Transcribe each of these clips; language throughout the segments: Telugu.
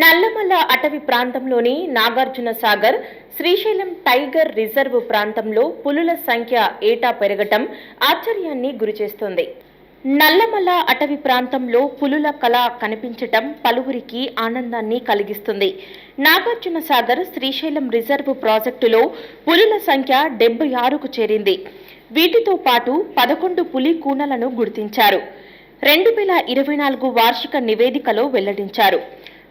నల్లమల అటవీ ప్రాంతంలోని నాగార్జున సాగర్ శ్రీశైలం టైగర్ రిజర్వ్ ప్రాంతంలో పులుల సంఖ్య ఏటా పెరగటం ఆశ్చర్యాన్ని గురిచేస్తోంది. నల్లమల అటవీ ప్రాంతంలో పులుల కళ కనిపించటం పలువురికి ఆనందాన్ని కలిగిస్తుంది. నాగార్జున సాగర్ శ్రీశైలం రిజర్వ్ ప్రాజెక్టులో పులుల సంఖ్య డెబ్బై ఆరుకు చేరింది. వీటితో పాటు పదకొండు పులి కూనలను గుర్తించారు. రెండు వేల ఇరవై నాలుగు వార్షిక నివేదికలో వెల్లడించారు.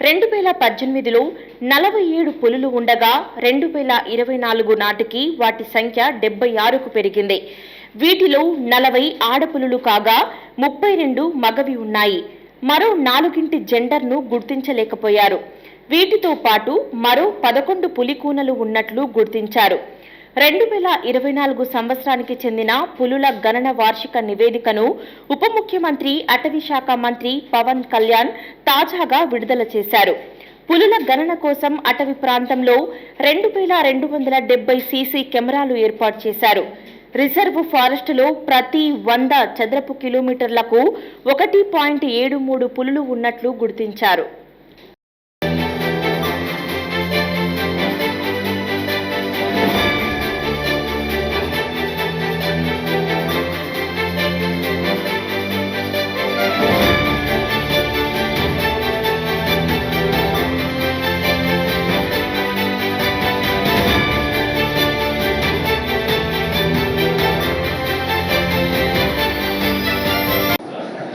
రెండు వేల పద్దెనిమిదిలో నలభై ఏడు పులులు ఉండగా రెండు వేల ఇరవై నాలుగు నాటికి వాటి సంఖ్య డెబ్బై ఆరుకు పెరిగింది. వీటిలో నలభై ఆడపులులు కాగా ముప్పై రెండు మగవి ఉన్నాయి. మరో నాలుగింటి జెండర్ను గుర్తించలేకపోయారు. వీటితో పాటు మరో పదకొండు పులికూనలు ఉన్నట్లు గుర్తించారు. రెండు వేల ఇరవై నాలుగు సంవత్సరానికి చెందిన పులుల గణన వార్షిక నివేదికను ఉప ముఖ్యమంత్రి అటవీ శాఖ మంత్రి పవన్ కళ్యాణ్ తాజాగా విడుదల చేశారు. పులుల గణన కోసం అటవీ ప్రాంతంలో రెండు వేల రెండు వందల డెబ్బై సీసీ కెమెరాలు ఏర్పాటు చేశారు. రిజర్వ్ ఫారెస్టులో ప్రతి వంద చదరపు కిలోమీటర్లకు ఒకటి పాయింట్ ఏడు మూడు పులులు ఉన్నట్లు గుర్తించారు.